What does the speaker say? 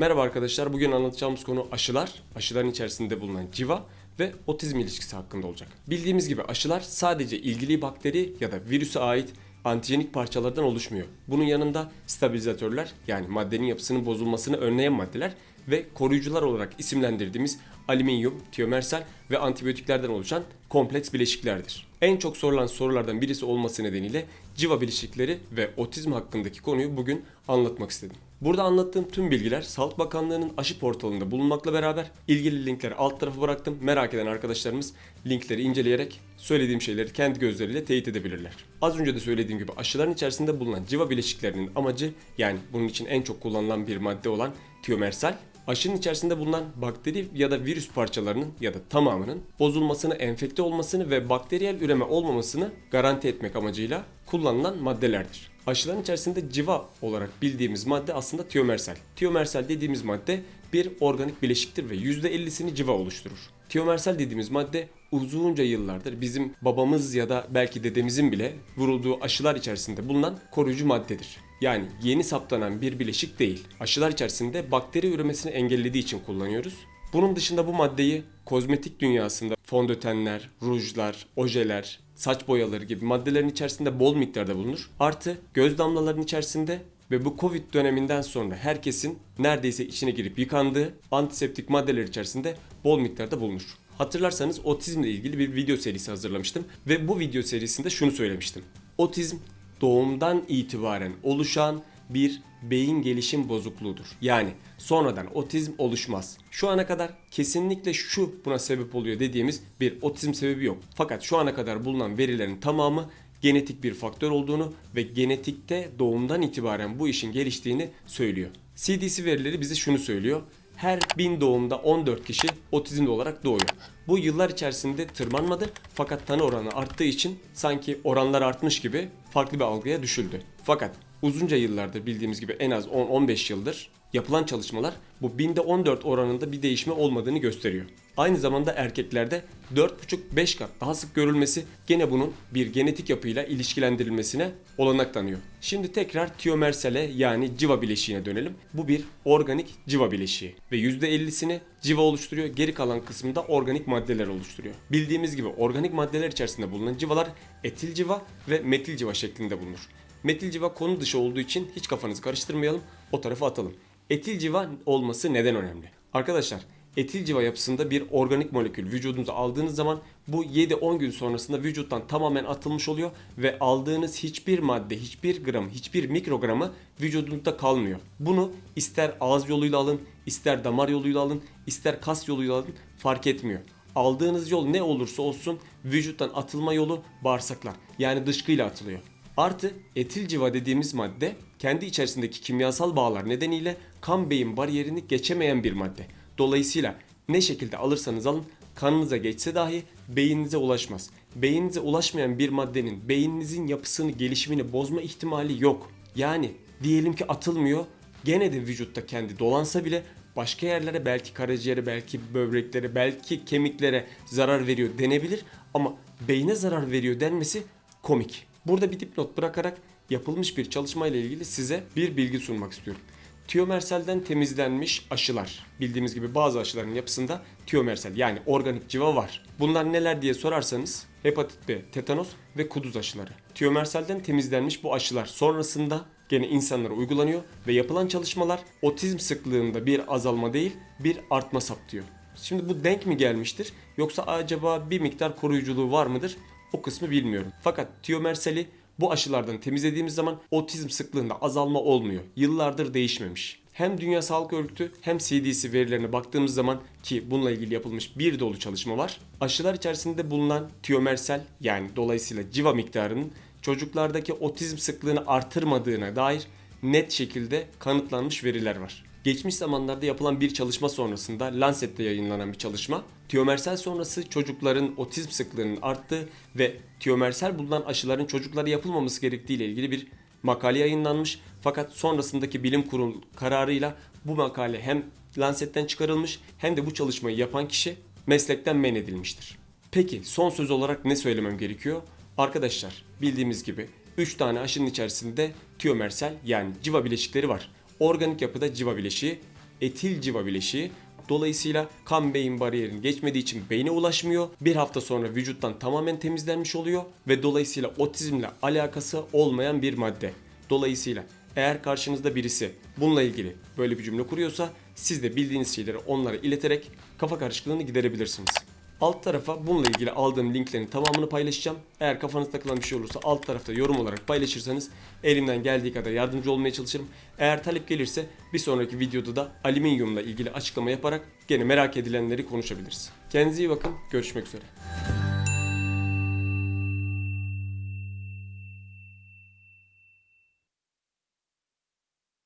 Merhaba arkadaşlar. Bugün anlatacağımız konu aşılar, aşıların içerisinde bulunan civa ve otizm ilişkisi hakkında olacak. Bildiğimiz gibi aşılar sadece ilgili bakteri ya da virüse ait antijenik parçalardan oluşmuyor. Bunun yanında stabilizatörler yani maddenin yapısının bozulmasını önleyen maddeler ve koruyucular olarak isimlendirdiğimiz alüminyum, tiyomersal ve antibiyotiklerden oluşan kompleks bileşiklerdir. En çok sorulan sorulardan birisi olması nedeniyle civa bileşikleri ve otizm hakkındaki konuyu bugün anlatmak istedim. Burada anlattığım tüm bilgiler Sağlık Bakanlığı'nın aşı portalında bulunmakla beraber ilgili linkleri alt tarafa bıraktım. Merak eden arkadaşlarımız linkleri inceleyerek söylediğim şeyleri kendi gözleriyle teyit edebilirler. Az önce de söylediğim gibi aşıların içerisinde bulunan civa bileşiklerinin amacı yani bunun için en çok kullanılan bir madde olan tiyomersal Aşının içerisinde bulunan bakteri ya da virüs parçalarının ya da tamamının bozulmasını, enfekte olmasını ve bakteriyel üreme olmamasını garanti etmek amacıyla kullanılan maddelerdir. Aşıların içerisinde civa olarak bildiğimiz madde aslında tiyomersal. Tiyomersal dediğimiz madde bir organik bileşiktir ve %50'sini civa oluşturur. Tiyomersal dediğimiz madde uzunca yıllardır bizim babamız ya da belki dedemizin bile vurulduğu aşılar içerisinde bulunan koruyucu maddedir. Yani yeni saptanan bir bileşik değil. Aşılar içerisinde bakteri üremesini engellediği için kullanıyoruz. Bunun dışında bu maddeyi kozmetik dünyasında fondötenler, rujlar, ojeler, saç boyaları gibi maddelerin içerisinde bol miktarda bulunur. Artı göz damlalarının içerisinde ve bu Covid döneminden sonra herkesin neredeyse içine girip yıkandığı antiseptik maddeler içerisinde bol miktarda bulunur. Hatırlarsanız otizmle ilgili bir video serisi hazırlamıştım ve bu video serisinde şunu söylemiştim. Otizm doğumdan itibaren oluşan bir beyin gelişim bozukluğudur. Yani sonradan otizm oluşmaz. Şu ana kadar kesinlikle şu buna sebep oluyor dediğimiz bir otizm sebebi yok. Fakat şu ana kadar bulunan verilerin tamamı genetik bir faktör olduğunu ve genetikte doğumdan itibaren bu işin geliştiğini söylüyor. CDC verileri bize şunu söylüyor. Her bin doğumda 14 kişi otizmli olarak doğuyor. Bu yıllar içerisinde tırmanmadı fakat tanı oranı arttığı için sanki oranlar artmış gibi farklı bir algıya düşüldü. Fakat uzunca yıllardır bildiğimiz gibi en az 10-15 yıldır yapılan çalışmalar bu binde 14 oranında bir değişme olmadığını gösteriyor. Aynı zamanda erkeklerde 4,5-5 kat daha sık görülmesi gene bunun bir genetik yapıyla ilişkilendirilmesine olanak tanıyor. Şimdi tekrar tiyomersale yani civa bileşiğine dönelim. Bu bir organik civa bileşiği ve %50'sini civa oluşturuyor. Geri kalan kısmında organik maddeler oluşturuyor. Bildiğimiz gibi organik maddeler içerisinde bulunan civalar etil civa ve metil civa şeklinde bulunur. Metil civa konu dışı olduğu için hiç kafanızı karıştırmayalım. O tarafa atalım. Etil civa olması neden önemli? Arkadaşlar etil civa yapısında bir organik molekül vücudunuza aldığınız zaman bu 7-10 gün sonrasında vücuttan tamamen atılmış oluyor ve aldığınız hiçbir madde, hiçbir gram, hiçbir mikrogramı vücudunuzda kalmıyor. Bunu ister ağız yoluyla alın, ister damar yoluyla alın, ister kas yoluyla alın fark etmiyor. Aldığınız yol ne olursa olsun vücuttan atılma yolu bağırsaklar. Yani dışkıyla atılıyor. Artı etil civa dediğimiz madde kendi içerisindeki kimyasal bağlar nedeniyle kan beyin bariyerini geçemeyen bir madde. Dolayısıyla ne şekilde alırsanız alın kanınıza geçse dahi beyninize ulaşmaz. Beyninize ulaşmayan bir maddenin beyninizin yapısını, gelişimini bozma ihtimali yok. Yani diyelim ki atılmıyor, gene de vücutta kendi dolansa bile başka yerlere belki karaciğere, belki böbreklere, belki kemiklere zarar veriyor denebilir ama beyne zarar veriyor denmesi komik. Burada bir dipnot bırakarak yapılmış bir çalışma ilgili size bir bilgi sunmak istiyorum. Tiyomerselden temizlenmiş aşılar. Bildiğimiz gibi bazı aşıların yapısında tiyomersel yani organik civa var. Bunlar neler diye sorarsanız hepatit B, tetanos ve kuduz aşıları. Tiyomerselden temizlenmiş bu aşılar sonrasında gene insanlara uygulanıyor ve yapılan çalışmalar otizm sıklığında bir azalma değil bir artma saptıyor. Şimdi bu denk mi gelmiştir yoksa acaba bir miktar koruyuculuğu var mıdır? O kısmı bilmiyorum. Fakat tiyomerseli bu aşılardan temizlediğimiz zaman otizm sıklığında azalma olmuyor. Yıllardır değişmemiş. Hem Dünya Sağlık Örgütü hem CDC verilerine baktığımız zaman ki bununla ilgili yapılmış bir dolu çalışma var. Aşılar içerisinde bulunan tiyomersel yani dolayısıyla civa miktarının çocuklardaki otizm sıklığını artırmadığına dair net şekilde kanıtlanmış veriler var. Geçmiş zamanlarda yapılan bir çalışma sonrasında Lancet'te yayınlanan bir çalışma, tiyomersel sonrası çocukların otizm sıklığının arttığı ve tiyomersel bulunan aşıların çocuklara yapılmaması gerektiği ile ilgili bir makale yayınlanmış. Fakat sonrasındaki bilim kurulu kararıyla bu makale hem Lancet'ten çıkarılmış hem de bu çalışmayı yapan kişi meslekten men edilmiştir. Peki son söz olarak ne söylemem gerekiyor? Arkadaşlar bildiğimiz gibi 3 tane aşının içerisinde tiyomersel yani civa bileşikleri var. Organik yapıda civa bileşiği, etil civa bileşiği. Dolayısıyla kan beyin bariyerini geçmediği için beyne ulaşmıyor. Bir hafta sonra vücuttan tamamen temizlenmiş oluyor ve dolayısıyla otizmle alakası olmayan bir madde. Dolayısıyla eğer karşınızda birisi bununla ilgili böyle bir cümle kuruyorsa siz de bildiğiniz şeyleri onlara ileterek kafa karışıklığını giderebilirsiniz. Alt tarafa bununla ilgili aldığım linklerin tamamını paylaşacağım. Eğer kafanız takılan bir şey olursa alt tarafta yorum olarak paylaşırsanız elimden geldiği kadar yardımcı olmaya çalışırım. Eğer talep gelirse bir sonraki videoda da alüminyumla ilgili açıklama yaparak gene merak edilenleri konuşabiliriz. Kendinize iyi bakın. Görüşmek üzere.